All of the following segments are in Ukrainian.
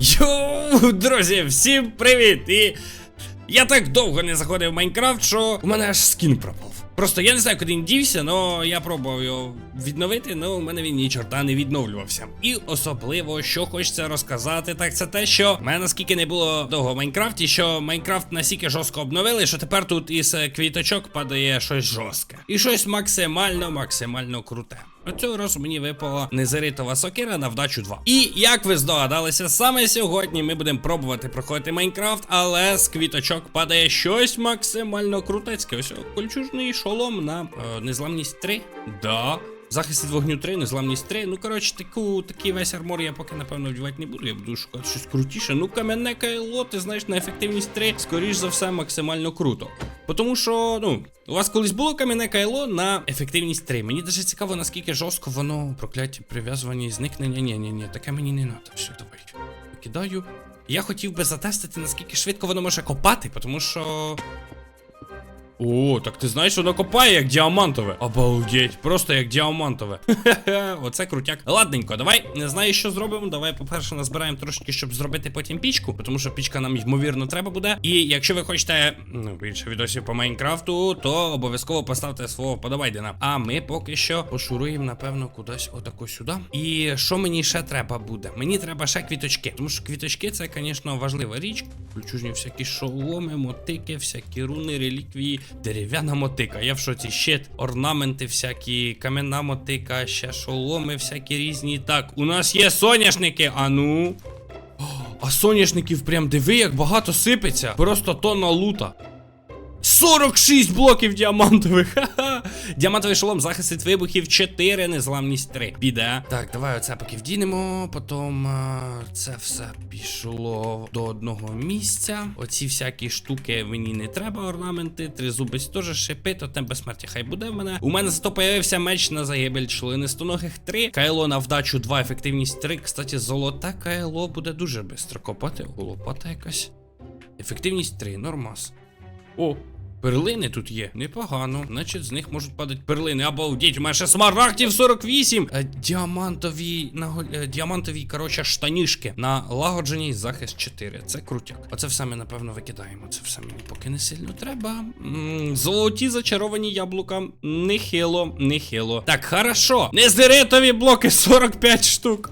Йоу, друзі, всім привіт! І я так довго не заходив в Майнкрафт, що у мене аж скін пропав. Просто я не знаю, куди він дівся, але я пробував його відновити, але у мене він ні чорта не відновлювався. І особливо, що хочеться розказати, так це те, що в мене наскільки не було довго в Майнкрафті, що Майнкрафт настільки жорстко обновили, що тепер тут із е, квіточок падає щось жорстке. І щось максимально, максимально круте. Цього разу мені випала незаритова сокира на вдачу 2. І як ви здогадалися, саме сьогодні ми будемо пробувати проходити Майнкрафт, але з квіточок падає щось максимально крутецьке. Ось кольчужний шолом на е, незламність 3. Да. Захист від вогню 3, незламність 3. Ну, коротше, таку, такий весь армор я поки, напевно, вдівати не буду. Я буду шукати щось крутіше. Ну, кам'яне кайло, ти знаєш, на ефективність 3, скоріш за все, максимально круто. Тому що, ну, у вас колись було кам'яне кайло на ефективність 3. Мені дуже цікаво, наскільки жорстко воно прокляття прив'язування і зникнення. Ні, ні, ні, таке мені не треба. Все, давай. Викидаю. Я хотів би затестити, наскільки швидко воно може копати, тому що. О, так ти знаєш, воно копає як діамантове. Обалдеть, просто як діамантове. Хе-хе, Оце крутяк. Ладненько, давай не знаю, що зробимо. Давай, по-перше, назбираємо трошки, щоб зробити потім пічку, тому що пічка нам ймовірно треба буде. І якщо ви хочете ну, більше відосів по Майнкрафту, то обов'язково поставте свого подавайдена. А ми поки що пошуруємо, напевно, кудись отако сюди. І що мені ще треба буде? Мені треба ще квіточки. Тому що квіточки це, звісно, важлива річ. Ключужні всякі шоломи, мотики, всякі руни, реліквії, дерев'яна мотика. Я в шоці ще орнаменти, всякі, кам'яна мотика, ще шоломи, всякі різні. Так, у нас є соняшники, а ну. А соняшників прям диви, як багато сипеться. Просто тонна лута. 46 блоків діамантових. Діамантовий шолом, захист від вибухів 4, незламність 3. Піде. Так, давай оце поки вдінемо. Потім а, це все пішло до одного місця. Оці всякі штуки мені не треба. Орнаменти, тризубець теж шипи, то тем безсмертя хай буде в мене. У мене зато появився меч на загибель членистоногих 3. Кайло на вдачу 2, ефективність 3. Кстати, золоте кайло буде дуже швидко копати. Лопата якась. Ефективність 3, нормас. О, перлини тут є. Непогано. Значить, з них можуть падати перлини. Обалдіть, у мене ще смарагдів 48. Е, діамантові, наго... е, діамантові, коротше, штанішки на лагодженій захист 4. Це крутяк. Оце все ми, напевно, викидаємо. Це все мені поки не сильно треба. золоті зачаровані яблука. Нехило, нехило. Так, хорошо. Незеритові блоки 45 штук.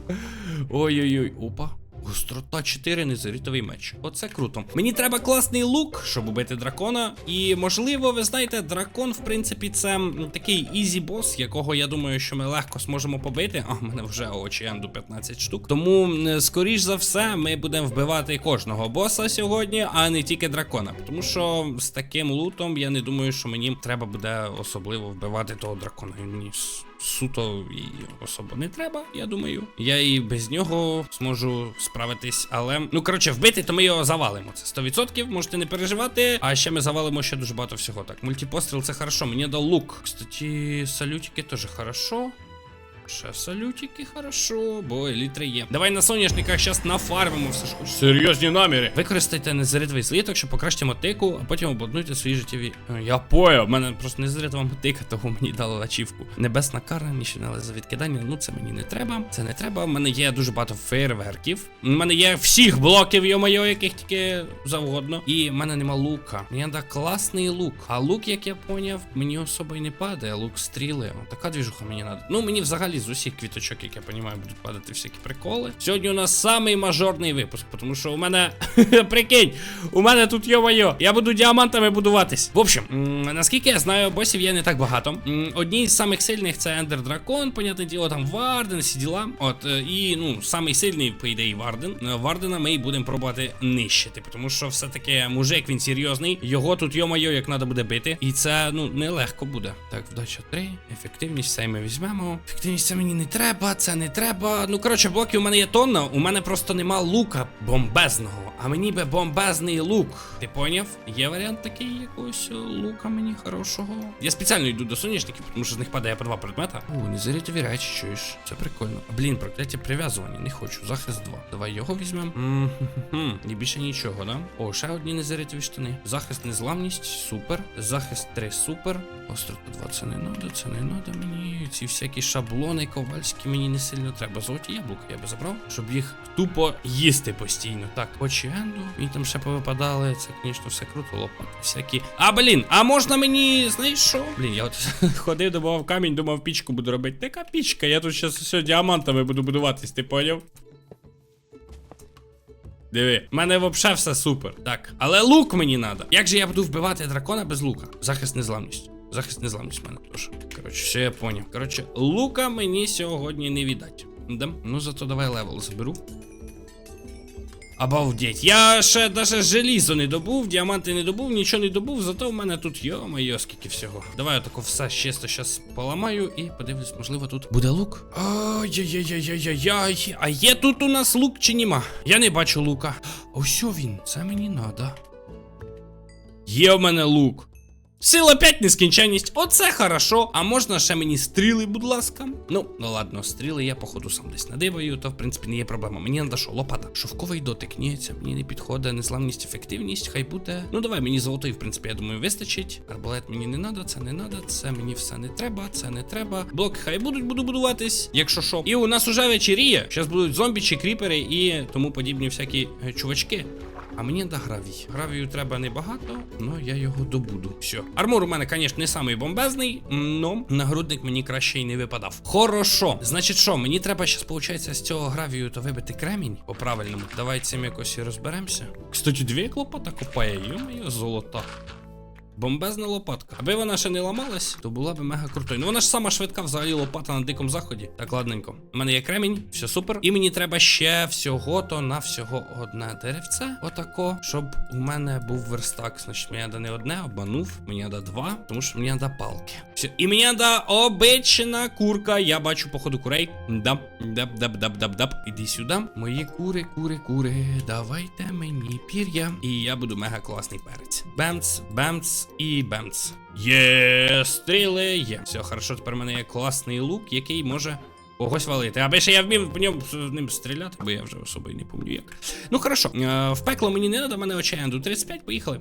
Ой-ой-ой, опа. Гострота 4, незарітовий меч. Оце круто. Мені треба класний лук, щоб убити дракона. І можливо, ви знаєте, дракон, в принципі, це такий ізі бос, якого я думаю, що ми легко зможемо побити. А в мене вже очі енду 15 штук. Тому, скоріш за все, ми будемо вбивати кожного боса сьогодні, а не тільки дракона. Тому що з таким лутом я не думаю, що мені треба буде особливо вбивати того дракона. Мені суто і особо не треба, я думаю. Я і без нього зможу справитись, але ну коротше, вбити, то ми його завалимо. Це 100%, можете не переживати. А ще ми завалимо ще дуже багато всього. Так, мультипостріл це хорошо. Мені дав лук. Кстати, салютики теж хорошо. Ще салютики хорошо, бо елітри є. Давай на соняшниках зараз нафармимо все ж. Серйозні наміри. Використайте незаритовий сліток, щоб покращити мотику, а потім обладнуйте свої життєві. Е, Я поняв, в мене просто незаритова мотика, того мені дали ачівку. Небесна кара, нічне за відкидання. Ну це мені не треба. Це не треба. У мене є дуже багато фейерверків. У мене є всіх блоків, йо-моє, яких тільки завгодно. І в мене нема лука. Мені треба класний лук. А лук, як я поняв, мені особо і не падає. Лук стріли. Така двіжуха мені треба. Ну мені взагалі з усіх квіточок, як я розумію, будуть падати всякі приколи. Сьогодні у нас самий мажорний випуск, тому що у мене. Прикинь, у мене тут йо-моє. Я буду діамантами будуватись. В общем, наскільки я знаю, босів є не так багато. Одні з самих сильних це Ендер Дракон, понятне діло, там Варден, всі діла. От, е, і ну, самий сильний, по ідеї, Варден. Вардена ми і будемо пробувати нищити, тому що все-таки мужик він серйозний. Його тут, йо-моє, як треба буде бити. І це, ну, нелегко буде. Так, вдача 3, ефективність, це ми візьмемо. Ефективність це мені не треба, це не треба. Ну, коротше, блоків у мене є тонна, у мене просто нема лука бомбезного. А мені би бомбезний лук. Ти поняв? Є варіант такий якогось е, лука мені хорошого. Я спеціально йду до соняшників, тому що з них падає по два предмета. О, не зарятові речі, чуєш. Це прикольно. Блін, прокляття прив'язування, не хочу. Захист 2. Давай його візьмемо. І більше нічого, да? О, ще одні незарятові штани. Захист незламність, супер. Захист 3, супер. Острота 2, це не надо, це не надо мені. Ці всякі шаблони ковальські мені не сильно треба. Золоті яблука я би забрав, щоб їх тупо їсти постійно. Так, очі енду. Мені там ще повипадали. Це, звісно, все круто, лопати. Всякі. А, блін, а можна мені, знаєш що? Блін, я от ходив, добував камінь, думав, пічку буду робити. Така пічка, я тут зараз все діамантами буду будуватись, ти поняв? Диви, в мене взагалі все супер. Так, але лук мені треба. Як же я буду вбивати дракона без лука? Захист незламність. Захист незламність в мене теж. Коротше, все я поняв. Коротше, лука мені сьогодні не віддать. Да? Ну зато давай левел заберу. Обалдеть. Я ще даже желізо не добув, діаманти не добув, нічого не добув, зато в мене тут йо-моє, скільки всього. Давай я тако все чисто щас поламаю і подивлюсь, можливо, тут буде лук. Ай-яй-яй-яй-яй. А є тут у нас лук чи нема? Я не бачу лука. Ось він, це мені надо. Є в мене лук. Сила 5 нескінченність, оце хорошо. А можна ще мені стріли, будь ласка. Ну, ну ладно, стріли я, походу, сам десь надибаю, то в принципі не є проблема. Мені треба що, лопата. Шовковий дотик, ні, це мені не підходить. Незламність, ефективність, хай буде. Ну давай, мені золотий, в принципі, я думаю, вистачить. Арбалет мені не треба, це не треба, це мені все не треба, це не треба. Блоки хай будуть, буду будуватись, якщо що. І у нас уже вечеріє. Зараз будуть зомбі чи кріпери і тому подібні всякі е, чувачки. А мені да гравій. Гравію треба небагато, але я його добуду. Все. Армур у мене, звісно, не самий бомбезний, но нагрудник мені краще й не випадав. Хорошо. Значить, що, мені треба зараз, виходить, з цього гравію то вибити кремінь по правильному. Давай цим якось і розберемося. Кстати, дві клопота купає, копає, йо-моє, золота. Бомбезна лопатка. Аби вона ще не ламалась, то була б мега крутою. Ну вона ж сама швидка взагалі лопата на дикому заході. Так, ладненько. У мене є кремінь, все супер. І мені треба ще всього то на всього одне деревце. Отако, щоб у мене був верстак. Значить, мені треба не одне, обманув. Мені треба два, тому що мені треба палки. Все. І мені треба обична курка. Я бачу, походу, курей. Дап, дап, дап, дап, дап, дап. Іди сюди. Мої кури, кури, кури. Давайте мені пір'я. І я буду мега класний перець. Бемц, бемц і бемц. Є, стріли є. Все, хорошо, тепер в мене є класний лук, який може. Когось валити. Аби ще я вмів по ньому з ним стріляти, бо я вже особо не пам'ятаю як. Ну хорошо, е, в пекло мені не треба, в мене очаянду 35, поїхали.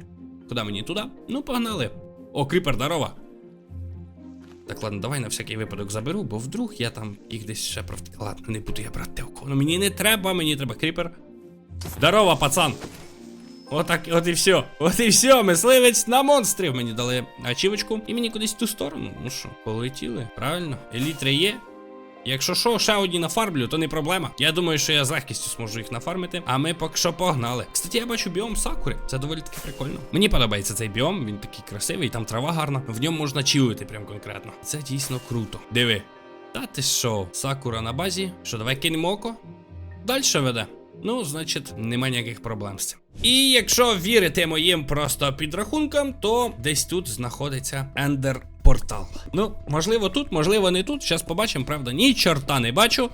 Куди мені? Туди? Ну, погнали. О, кріпер, здорова. Так, ладно, давай на всякий випадок заберу, бо вдруг я там їх десь ще провтикав. Ладно, не буду я брати око. Ну мені не треба, мені треба кріпер. Здорово, пацан. Отак, от і все. От і все, мисливець на монстрів. Мені дали ачівочку. І мені кудись в ту сторону. Ну що, полетіли? Правильно? Елітри є. Якщо що, ще одні нафармлю, то не проблема. Я думаю, що я з легкістю зможу їх нафармити. А ми поки що погнали. Кстати, я бачу біом сакури. Це доволі таки прикольно. Мені подобається цей біом, він такий красивий, там трава гарна. В ньому можна чилити прям конкретно. Це дійсно круто. Диви. Та ти що, сакура на базі? Що, давай кинемо око? Дальше веде. Ну, значить, нема ніяких проблем з цим. І якщо вірити моїм просто підрахункам, то десь тут знаходиться ендер портал. Ну, можливо, тут, можливо, не тут. Зараз побачимо, правда, ні чорта не бачу.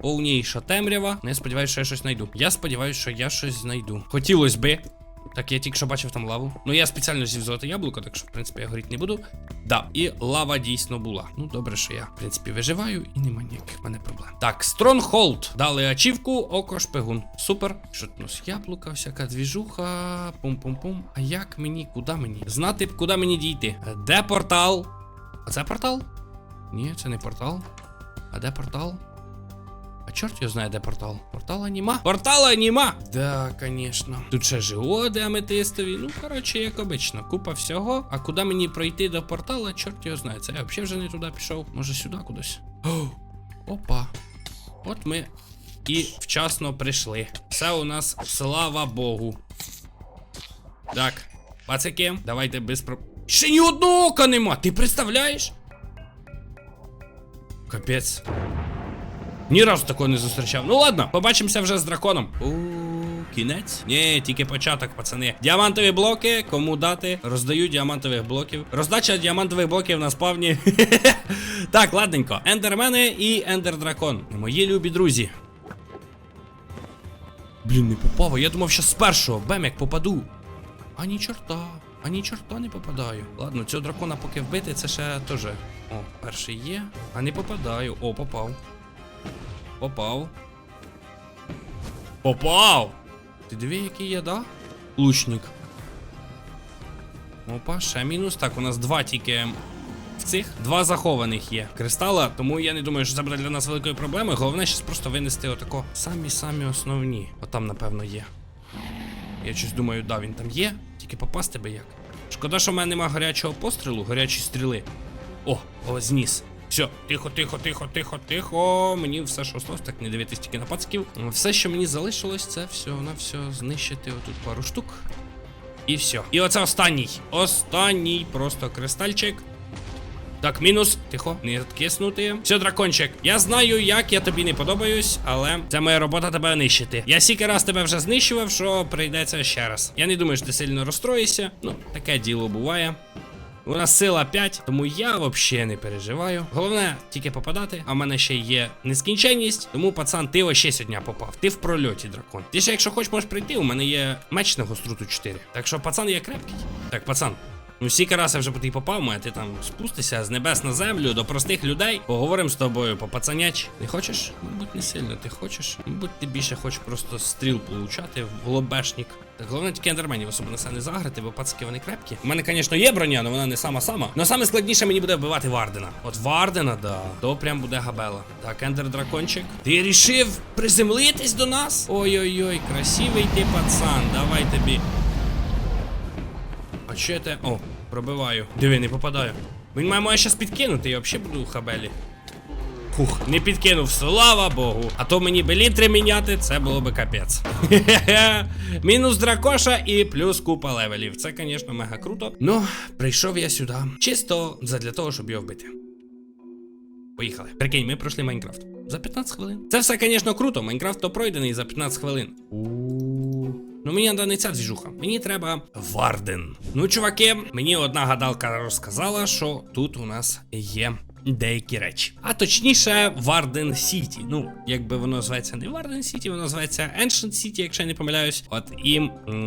Повніша темрява. Не сподіваюся, що я щось знайду. Я сподіваюся, що я щось знайду. Хотілося би. Так, я тільки що бачив там лаву. Ну я спеціально зів золоте яблуко, так що, в принципі, я горіти не буду. Да, і лава дійсно була. Ну, добре, що я, в принципі, виживаю і нема ніяких мене проблем. Так, Стронгхолд. Дали ачівку, око шпигун. Супер. Що тут у нас яблука, всяка двіжуха. Пум-пум-пум. А як мені, куди мені? Знати куди мені дійти. Де портал? А це портал? Ні, це не портал. А де портал? А чорт його знає, де портал. Портала нема. Портала нема! Да, конечно. Тут ще жиоди аметистові. Ну, коротше, як обично, купа всього. А куди мені пройти до портала, чорт його знає. Це я взагалі вже не туди пішов. Може сюди кудись. О, опа. От ми і вчасно прийшли. Все у нас, слава Богу. Так, пацики, давайте без про. Ще ні одного ока нема! Ти представляєш? Капець. Ні разу такого не зустрічав. Ну ладно, побачимося вже з драконом. У кінець? Ні, тільки початок, пацани. Діамантові блоки, кому дати? Роздаю діамантових блоків. Роздача діамантових блоків на спавні. так, ладненько. Ендермени і ендер дракон. Мої любі друзі. Блін, не попав, я думав, що з першого бем як попаду. А ні чорта, а ні чорта не попадаю. Ладно, цього дракона поки вбити, це ще теж. О, перший є, а не попадаю. О, попав. Попав. Попав! Ти диви, який я, да? Лучник. Опа, ще мінус. Так, у нас два тільки в цих. Два захованих є кристала, тому я не думаю, що це буде для нас великою проблемою. Головне зараз просто винести отако самі-самі основні. Отам, напевно, є. Я щось думаю, да, він там є, тільки попасти би як. Шкода, що в мене нема гарячого пострілу, гарячої стріли. О, о, зніс. Все, тихо, тихо, тихо, тихо, тихо. Мені все, що осталось, так не дивитись тільки на. Все, що мені залишилось, це все на все знищити отут пару штук. І все. І оце останній. Останній просто кристальчик. Так, мінус. Тихо, не киснути. Все, дракончик. Я знаю, як я тобі не подобаюсь, але це моя робота тебе нищити. Я стільки раз тебе вже знищував, що прийдеться ще раз. Я не думаю, що ти сильно розстроїшся. Ну, таке діло буває. У нас сила 5, тому я взагалі не переживаю. Головне тільки попадати. А в мене ще є нескінченність. Тому, пацан, ти ось ще сьогодні попав. Ти в прольоті, дракон. Ти ще, якщо хочеш, можеш прийти. У мене є меч на гоструту 4. Так що, пацан, я крепкий. Так, пацан. Ну, стільки раз вже по ти попав, а ти там спустися з небес на землю до простих людей. Поговоримо з тобою по пацаняч. Не хочеш? Мабуть, не сильно ти хочеш. Мабуть, ти більше хочеш просто стріл получати в лобешник. Так головне тільки ендерменів це не заграти, бо пацки вони крепкі. У мене, звісно, є броня, але вона не сама сама. Но саме складніше мені буде вбивати Вардена. От Вардена, да. То прям буде габела. Так, ендер дракончик. Ти рішив приземлитись до нас? Ой-ой-ой, красивий ти пацан. Давай тобі. А що те? О, пробиваю. Диви, не попадаю. Він має мене щас підкинути, я взагалі буду у хабелі. Хух, не підкинув, слава Богу. А то мені би літри міняти, це було би капець. Мінус дракоша і плюс купа левелів. Це, звісно, мега круто. Ну, прийшов я сюди. Чисто задля того, щоб його вбити. Поїхали. Прикинь, ми пройшли Майнкрафт. За 15 хвилин. Це все, звісно, круто. Майнкрафт то пройдений за 15 хвилин. Ну мені треба не ця двіжуха. Мені треба Варден. Ну, чуваки, мені одна гадалка розказала, що тут у нас є. Деякі речі. А точніше, Варден Сіті. Ну, якби воно зветься не Варден Сіті, воно зветься Ancient City, якщо я не помиляюсь. От і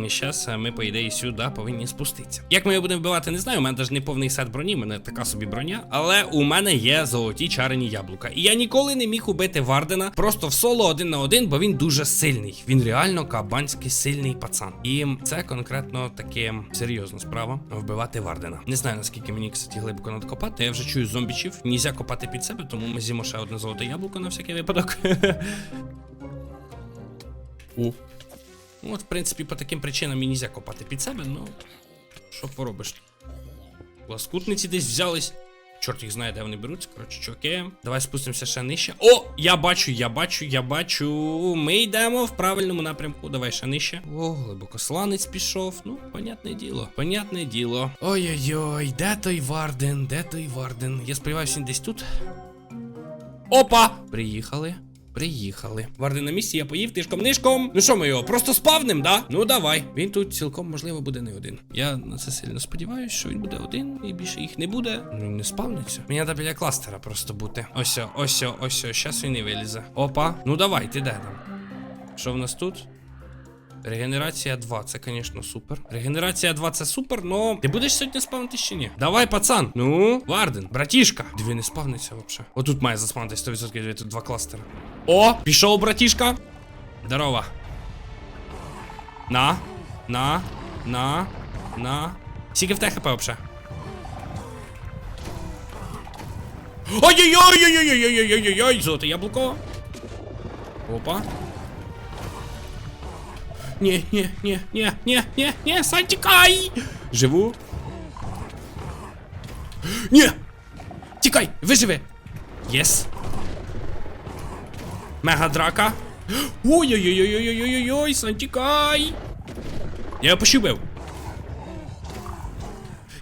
зараз ми, по ідеї, сюди повинні спуститися. Як ми його будемо вбивати, не знаю. У мене навіть не повний сет броні, у мене така собі броня. Але у мене є золоті чарені яблука. І я ніколи не міг убити Вардена просто в соло один на один, бо він дуже сильний. Він реально кабанський сильний пацан. І це конкретно таке серйозна справа вбивати Вардена. Не знаю наскільки мені, кстати, глибоко надкопати. Я вже чую зомбічів. Нельзя копати під себе, тому ми з'їмо ще одне золоте яблуко на всякий випадок. О. Ну, от, в принципі, по таким причинам і нельзя копати під себе, ну. Що поробиш? Ласкутниці десь взялись. Чорт їх знає, де вони беруться. Коротше, чуваки. Давай спустимося ще нижче. О! Я бачу, я бачу, я бачу. Ми йдемо в правильному напрямку. Давай ще нижче. О, глибокосланець пішов. Ну, понятне діло. Понятне діло. Ой-ой-ой, де той Варден? Де той Варден? Я сподіваюся, він десь тут. Опа! Приїхали. Приїхали. Варди на місці, я поїв тишком нишком. Ну що ми його? Просто спавним, да? Ну давай. Він тут цілком можливо буде не один. Я на це сильно сподіваюся, що він буде один і більше їх не буде. Ну не спавниться. Мені треба біля кластера просто бути. Ось, о, ось, о, ось, о. щас він і вилізе. Опа. Ну давай, ти де там? Що в нас тут? Регенерація 2, це, звісно, супер. Регенерація 2 це супер, но ти будеш сьогодні спавнитись чи ні? Давай, пацан. Ну, Варден, братішка. Дві не спавниться взагалі. Отут має заспавнитись 100%, диви, тут два кластера. О, пішов, братішка. Здорово. На, на, на, на. Скільки в ТХП взагалі? Ой-ой-ой-ой-ой-ой-ой-ой-ой-ой, золоте яблуко. Опа. Ні, ні, ні, ні, ні, ні, ні, тікай! Живу. Ні! Тікай! Виживи! Єс! Мега драка. Ой-ой-ой-ой-ой-ой-ой-ой, Сань, тікай! Я його пощубив.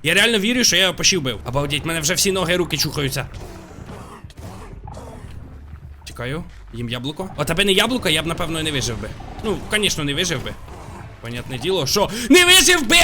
Я реально вірю, що я його пощубив. Обалдеть, мене вже всі ноги і руки чухаються. Тікаю, їм яблуко. От аби не яблуко, я б напевно не вижив би. Ну, звісно, не вижив би. Понятне діло, що не вижив би!